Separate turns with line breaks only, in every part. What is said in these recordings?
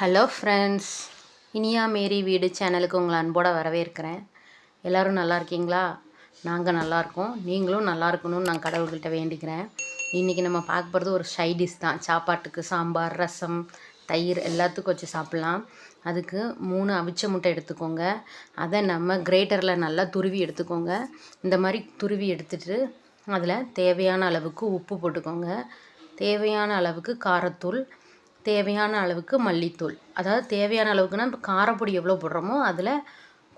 Hello friends Iniya மேரி வீடு சேனலுக்கு உங்களை அன்போடு வரவேற்கிறேன். எல்லோரும் நல்லா இருக்கீங்களா? நாங்கள் நல்லா இருக்கோம். நீங்களும் நல்லா இருக்கணும்னு நான் கடவுள்கிட்ட வேண்டிக்கிறேன். இன்றைக்கி நம்ம பார்க்க போகிறது ஒரு ஷைடிஷ் தான். சாப்பாட்டுக்கு சாம்பார் ரசம் தயிர் எல்லாத்துக்கும் வச்சு சாப்பிட்லாம். அதுக்கு மூணு அவிச்ச முட்டை எடுத்துக்கோங்க. அதை நம்ம கிரேட்டரில் நல்லா துருவி எடுத்துக்கோங்க. இந்த மாதிரி துருவி எடுத்துகிட்டு அதில் தேவையான அளவுக்கு உப்பு போட்டுக்கோங்க. தேவையான அளவுக்கு காரத்தூள் தேவையான அளவுக்கு மல்லித்தூள். அதாவது தேவையான அளவுக்குன்னா இப்போ காரப்பொடி எவ்வளோ போடுறோமோ அதில்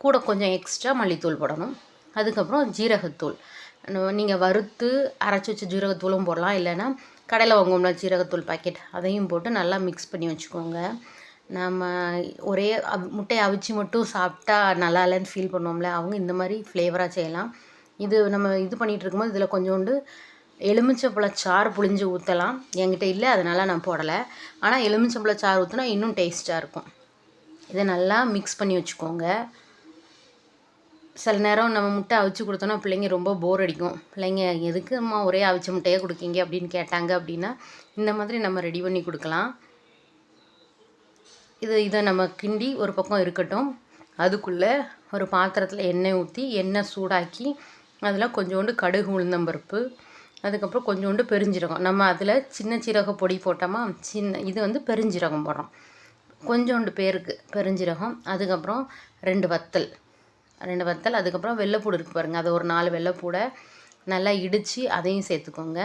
கூட கொஞ்சம் எக்ஸ்ட்ரா மல்லித்தூள் போடணும். அதுக்கப்புறம் ஜீரகத்தூள். நீங்கள் வறுத்து அரைச்சி வச்ச ஜீரகத்தூளும் போடலாம். இல்லைன்னா கடையில் வாங்குவோம்ல ஜீரகத்தூள் பாக்கெட் அதையும் போட்டு நல்லா மிக்ஸ் பண்ணி வச்சுக்கோங்க. நம்ம ஒரே முட்டையை அவிச்சு மட்டும் சாப்பிட்டா நல்லா இல்லைன்னு ஃபீல் பண்ணுவோம்ல. அவங்க இந்த மாதிரி ஃப்ளேவராக செய்யலாம். இது நம்ம இது பண்ணிகிட்டு இருக்கும்போது இதில் கொஞ்சோண்டு எலுமிச்சம்பழச்சாறு புழிஞ்சு ஊற்றலாம் என்கிட்ட இல்லை அதனால் நான் போடலை. ஆனால் எலுமிச்சம்பழச்சாறு ஊற்றினா இன்னும் டேஸ்ட்டாக இருக்கும். இதை நல்லா மிக்ஸ் பண்ணி வச்சுக்கோங்க. சில நேரம் நம்ம முட்டை அவிச்சு கொடுத்தோன்னா பிள்ளைங்க ரொம்ப போர் அடிக்கும். பிள்ளைங்க எதுக்குமா ஒரே அவிச்ச முட்டையே கொடுக்கீங்க? அப்படின்னு கேட்டாங்க அப்படின்னா இந்த மாதிரி நம்ம ரெடி பண்ணி கொடுக்கலாம். இது இதை நம்ம கிண்டி ஒரு பக்கம் இருக்கட்டும். அதுக்குள்ளே ஒரு பாத்திரத்தில் எண்ணெய் ஊற்றி எண்ணெய் சூடாக்கி அதில் கொஞ்சோண்டு கடுகு உளுந்தம்பருப்பு அதுக்கப்புறம் கொஞ்சோண்டு பெருஞ்சீரகம். நம்ம அதில் சின்ன சீரக பொடி போட்டோமா சின்ன இது வந்து பெருஞ்சீரகம் போடுறோம். கொஞ்சோண்டு பேருக்கு பெருஞ்சீரகம் அதுக்கப்புறம் ரெண்டு வத்தல். ரெண்டு வத்தல் அதுக்கப்புறம் வெள்ளைப்பூடு இருக்குது பாருங்கள் அது ஒரு நாலு வெள்ளைப்பூடை நல்லா இடித்து அதையும் சேர்த்துக்கோங்க.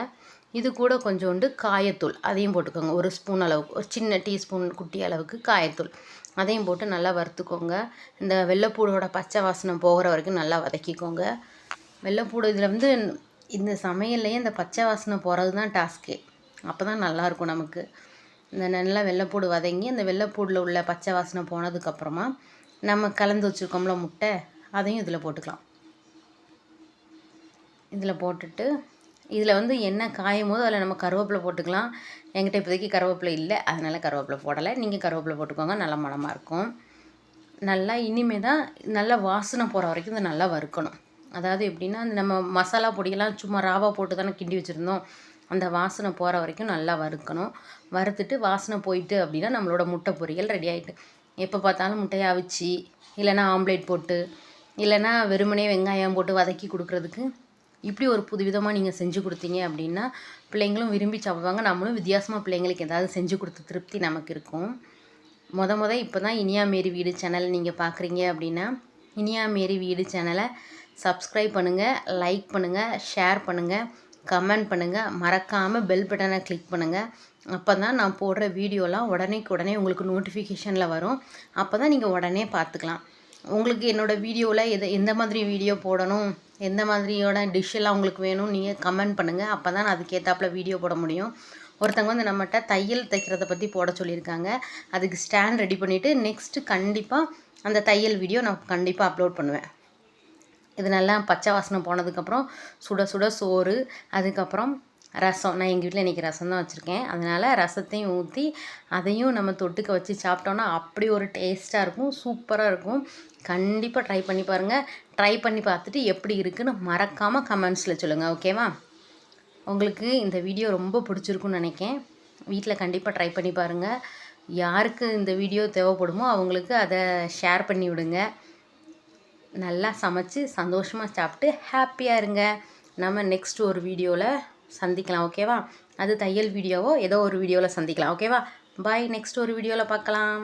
இது கூட கொஞ்சோண்டு காயத்தூள் அதையும் போட்டுக்கோங்க. ஒரு ஸ்பூன் அளவுக்கு ஒரு சின்ன டீஸ்பூன் குட்டி அளவுக்கு காயத்தூள். அதையும் போட்டு நல்லா வறுத்துக்கோங்க. இந்த வெள்ளைப்பூடோட பச்சை வாசனை போகிற வரைக்கும் நல்லா வதக்கிக்கோங்க. வெள்ளைப்பூடு இதில் வந்து இந்த சமையல்லையே இந்த பச்சை வாசனை போகிறது தான் டாஸ்க்கே. அப்போ தான் நல்லாயிருக்கும் நமக்கு. இந்த நல்லா வெள்ளைப்பூடு வதங்கி அந்த வெள்ளைப்பூடில் உள்ள பச்சை வாசனை போனதுக்கப்புறமா நம்ம கலந்து வச்சுருக்கோம்ல முட்டை அதையும் இதில் போட்டுக்கலாம். இதில் போட்டுட்டு இதில் வந்து என்ன காயும் போது அதில் நம்ம கருவேப்பிலை போட்டுக்கலாம். என்கிட்ட இப்போதைக்கு கருவேப்பிலை இல்லை அதனால் கருவேப்பிலை போடலை. நீங்கள் கருவேப்பிலை போட்டுக்கோங்க நல்ல மனமாக இருக்கும். நல்லா இனிமே தான் நல்லா வாசனை போகிற வரைக்கும் இதை நல்லா வறுக்கணும். அதாவது எப்படின்னா அந்த நம்ம மசாலா பொடியெல்லாம் சும்மா ராவா போட்டு தானே கிண்டி வச்சுருந்தோம். அந்த வாசனை போகிற வரைக்கும் நல்லா வறுக்கணும். வறுத்துட்டு வாசனை போயிட்டு அப்படின்னா நம்மளோட முட்டை பொரியல் ரெடி ஆகிட்டு எப்போ பார்த்தாலும் முட்டையை அவிச்சு இல்லைனா ஆம்லேட் போட்டு இல்லைனா வெறுமனே வெங்காயம் போட்டு வதக்கி கொடுக்குறதுக்கு இப்படி ஒரு புதுவிதமாக நீங்கள் செஞ்சு கொடுத்தீங்க அப்படின்னா பிள்ளைங்களும் விரும்பி சாப்பிடுவாங்க. நம்மளும் வித்தியாசமாக பிள்ளைங்களுக்கு ஏதாவது செஞ்சு கொடுத்த திருப்தி நமக்கு இருக்கும். மொத மொதல் இப்போ தான் இனியா மேரி வீடு சேனல் நீங்கள் பார்க்குறீங்க அப்படின்னா இனியா மேரி வீடு சேனலை சப்ஸ்கிரைப் பண்ணுங்கள் லைக் பண்ணுங்கள் ஷேர் பண்ணுங்கள் கமெண்ட் பண்ணுங்கள் மறக்காமல் பெல் பட்டனை கிளிக் பண்ணுங்கள் அப்போ தான் நான் போடுற வீடியோலாம் உடனேக்கு உடனே உங்களுக்கு நோட்டிஃபிகேஷனில் வரும். அப்போ தான் நீங்கள் உடனே பார்த்துக்கலாம். உங்களுக்கு என்னோடய வீடியோவில் எது எந்த மாதிரி வீடியோ போடணும் எந்த மாதிரியோட டிஷ்ஷெல்லாம் உங்களுக்கு வேணும் நீங்கள் கமெண்ட் பண்ணுங்கள் அப்போ தான் நான் அதுக்கேற்றாப்புல வீடியோ போட முடியும். ஒருத்தவங்க வந்து நம்மகிட்ட தையல் தைக்கிறத பற்றி போட சொல்லியிருக்காங்க. அதுக்கு ஸ்டாண்ட் ரெடி பண்ணிவிட்டு நெக்ஸ்ட்டு கண்டிப்பாக அந்த தையல் வீடியோ நான் கண்டிப்பாக அப்லோட் பண்ணுவேன். இது நல்லா பச்சை வாசனை போனதுக்கப்புறம் சுட சுட சோறு அதுக்கப்புறம் ரசம். நான் எங்கள் வீட்டில் இன்றைக்கி ரசம் தான் வச்சுருக்கேன். அதனால் ரசத்தையும் ஊற்றி அதையும் நம்ம தொட்டுக்க வச்சு சாப்பிட்டோன்னா அப்படி ஒரு டேஸ்ட்டாக இருக்கும் சூப்பராக இருக்கும். கண்டிப்பாக ட்ரை பண்ணி பாருங்கள் ட்ரை பண்ணி பார்த்துட்டு எப்படி இருக்குன்னு மறக்காமல் கமெண்ட்ஸில் சொல்லுங்கள் ஓகேவா உங்களுக்கு இந்த வீடியோ ரொம்ப பிடிச்சிருக்குன்னு நினைக்கேன். வீட்டில் கண்டிப்பாக ட்ரை பண்ணி பாருங்கள் யாருக்கு இந்த வீடியோ தேவைப்படுமோ அவங்களுக்கு அதை ஷேர் பண்ணி விடுங்க. நல்லா சமைச்சு சந்தோஷமாக சாப்பிட்டு ஹாப்பியாக இருங்க. நம்ம நெக்ஸ்ட் ஒரு வீடியோவில் சந்திக்கலாம் ஓகேவா அது தையல் வீடியோவோ ஏதோ ஒரு வீடியோவில் சந்திக்கலாம் ஓகேவா பாய் நெக்ஸ்ட் ஒரு வீடியோவில் பார்க்கலாம்.